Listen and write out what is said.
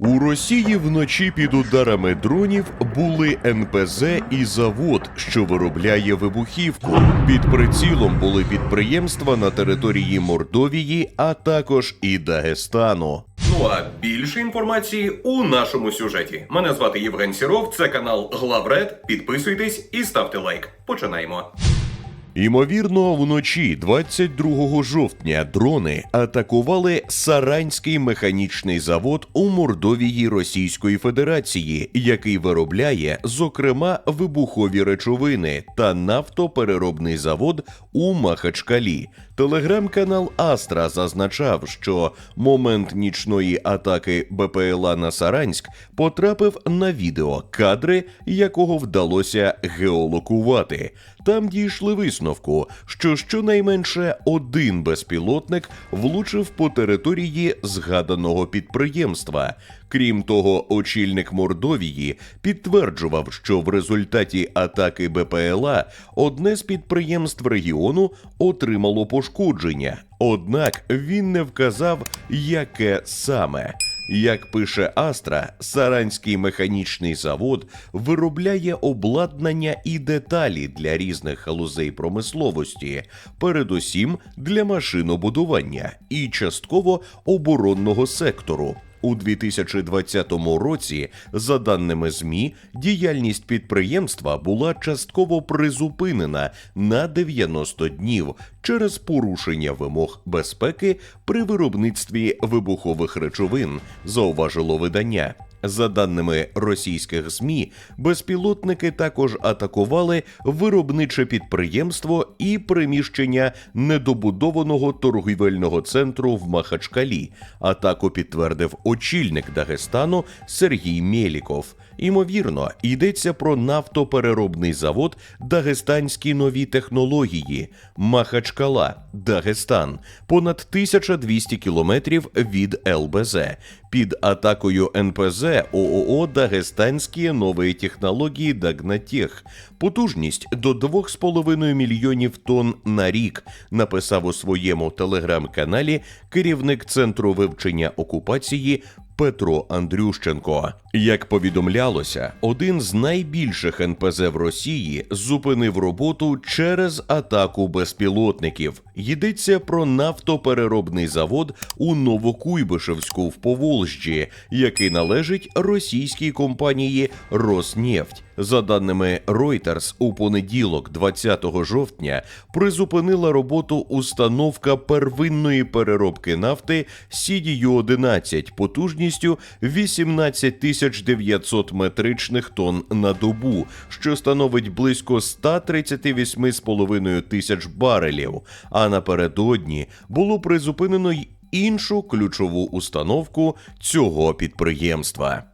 У Росії вночі під ударами дронів були НПЗ і завод, що виробляє вибухівку. Під прицілом були підприємства на території Мордовії, а також і Дагестану. Ну а більше інформації у нашому сюжеті. Мене звати Євген Сіров, це канал Главред. Підписуйтесь і ставте лайк. Починаємо. Ймовірно, вночі 22 жовтня дрони атакували Саранський механічний завод у Мордовії Російської Федерації, який виробляє, зокрема, вибухові речовини та нафтопереробний завод у Махачкалі. Телеграм-канал Астра зазначав, що момент нічної атаки БПЛА на Саранськ потрапив на відео, кадри якого вдалося геолокувати. Там дійшли висновку, що щонайменше один безпілотник влучив по території згаданого підприємства. Крім того, очільник Мордовії підтверджував, що в результаті атаки БПЛА одне з підприємств регіону отримало пошкодження. Однак він не вказав, яке саме. Як пише Астра, Саранський механічний завод виробляє обладнання і деталі для різних галузей промисловості, передусім для машинобудування і частково оборонного сектору. У 2020 році, за даними ЗМІ, діяльність підприємства була частково призупинена на 90 днів через порушення вимог безпеки при виробництві вибухових речовин, зауважило видання. За даними російських ЗМІ, безпілотники також атакували виробниче підприємство і приміщення недобудованого торгівельного центру в Махачкалі. Атаку підтвердив очільник Дагестану Сергій Мєліков. Імовірно, йдеться про нафтопереробний завод Дагестанські нові технології Махачкала, Дагестан, понад 1200 кілометрів від ЛБЗ. Під атакою НПЗ ООО Дагестанські нові технології Дагнатех. Потужність до 2,5 мільйонів тонн на рік, написав у своєму телеграм-каналі керівник центру вивчення окупації Петро Андрющенко. Як повідомлялося, один з найбільших НПЗ в Росії зупинив роботу через атаку безпілотників. Йдеться про нафтопереробний завод у Новокуйбишевську в Поволжі, який належить російській компанії Роснефть. За даними Reuters, у понеділок, 20 жовтня, призупинила роботу установка первинної переробки нафти CDU-11 потужністю 18 тисяч 900 метричних тонн на добу, що становить близько 138,5 тисяч барелів. А напередодні було призупинено й іншу ключову установку цього підприємства.